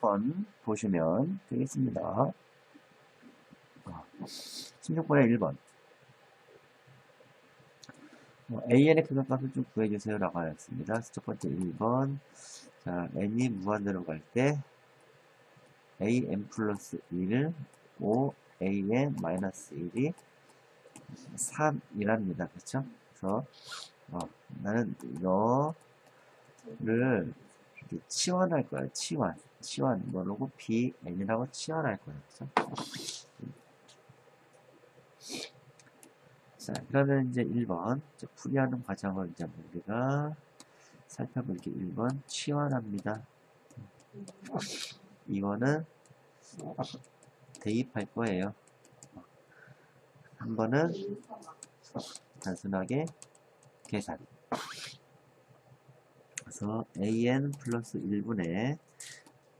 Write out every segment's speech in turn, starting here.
16번 보시면 되겠습니다. 어, 16번에 1번. 어, AN의 극악값을 좀 구해주세요. 라고 하였습니다. 첫 번째 1번. 자, n이 무한대로 갈 때, an 플러스 1, 5, an 마이너스 1이 3이랍니다. 그쵸? 그래서, 어, 나는 이거를 치환할 거야. 치환. 치환. 뭐라고? bn이라고 치환할 거야. 그쵸? 자, 그러면 이제 1번. 저 풀이하는 과정을 이제 우리가 살펴볼게 1번. 치환합니다. 2번은 대입할 거예요. 한 번은 단순하게 계산. 그래서 an 플러스 1분의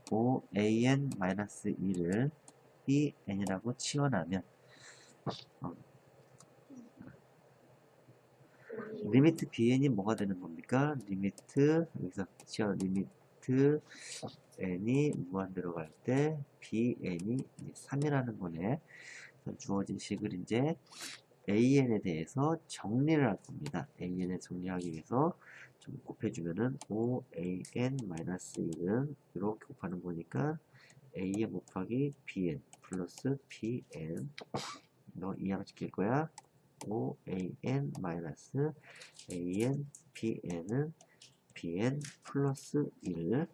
5an 마이너스 2를 bn이라고 치환하면 어, 리미트 bn이 뭐가 되는 겁니까? 리미트 여기서 치환 리미트 n이 무한대로 갈때 bn이 3이라는 거네. 주어진 식을 이제 an에 대해서 정리를 할 겁니다. an에 정리하기 위해서 좀 곱해주면은 5an-1은 이렇게 곱하는 거니까 an 곱하기 bn 플러스 bn 너 이항 시킬 거야. 5an 마이너스 an bn은 bn 플러스 1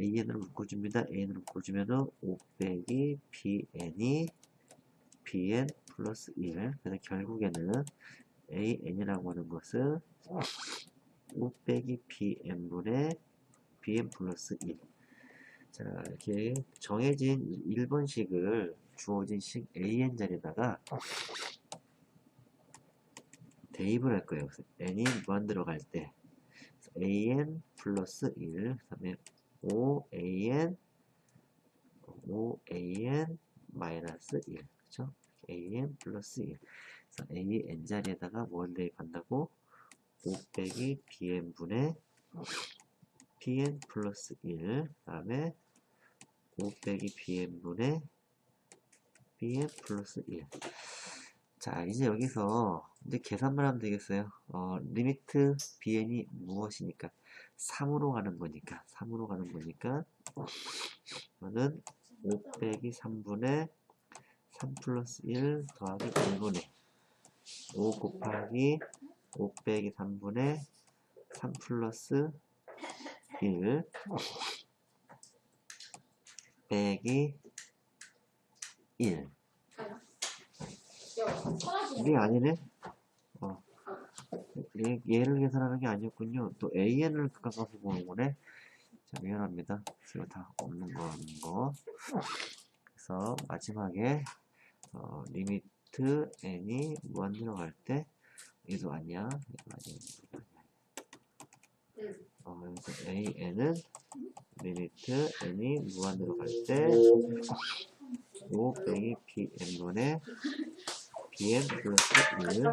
an을 묶어줍니다. an을 묶어주면은 5 빼기 bn이 bn 플러스 1 그래서 결국에는 an이라고 하는 것은 5 빼기 bn분의 bn 플러스 1 자, 이렇게 정해진 1번식을 주어진 식 an 자리에다가 대입을 할 거예요. n이 무한 들어갈 때. an 플러스 1, 그 다음에 5an 5an 마이너스 1 그쵸? an 플러스 1 그래서 a n 자리에다가 뭘 대입한다고? 5 빼기 bn분의 bn 플러스 1그 다음에 5 빼기 bn분의 bn 플러스 1 자, 이제 여기서 이제 계산만 하면 되겠어요. 어, 리미트 bn이 무엇이니까? 3으로 가는 거니까, 3으로 가는 거니까, 이거는 5 빼기 3분의 3 플러스 1 더하기 1분의 5 곱하기 5 빼기 3분의 3 플러스 1 빼기 1 이게 아니네. 어. 얘, 얘를 계산하는 게 아니었군요. 또 AN을 가까워서 보는 거네. 자, 미안합니다. 이거 다 없는 거, 없는 거. 그래서 마지막에, 어, 리미트 n이 무한 들어갈 때. 이거 아니야. 이거 아니야. 어, 여기서 an은 리미트 n이 무한 들어갈 때, 5 빼기 bn분의 bn 플러스 1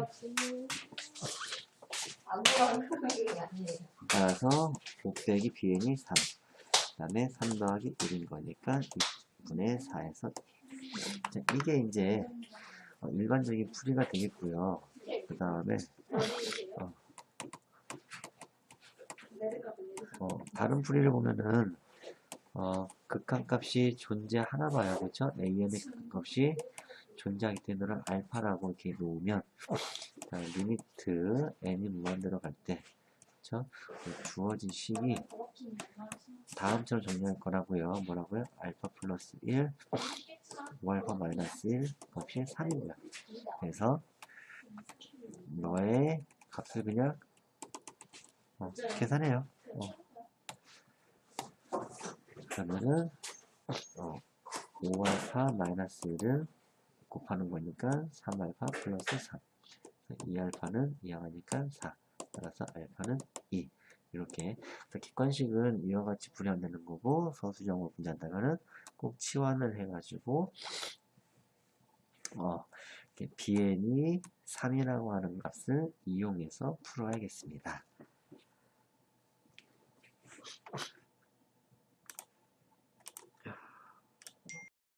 따라서 5 빼기 bn이 3 그 다음에 3 더하기 1인 거니까 2분의 4에서 1 자, 이게 이제 어, 일반적인 풀이가 되겠고요 그 다음에 어, 어, 다른 풀이를 보면은 어, 극한값이 존재하나 봐요 그렇죠 AN의 극한값이 존재하기 때문에 알파라고 이렇게 놓으면 자, 리미트 n이 무한대로 갈 때 그쵸? 그 주어진 식이 다음처럼 정리할 거라고요 뭐라고요? 알파 플러스 1 5알파 마이너스 1 값이 3이고요 그래서 너의 값을 그냥 어, 계산해요. 어. 그러면은 어, 5알파 마이너스 1을 곱하는 거니까 3알파 플러스 3 2알파는 이항하니까 4 따라서 알파는 2 이렇게 객관식은 이와 같이 분해되는 거고 서술형으로 분해한다면은 꼭 치환을 해가지고 어, bn이 3이라고 하는 값을 이용해서 풀어야겠습니다.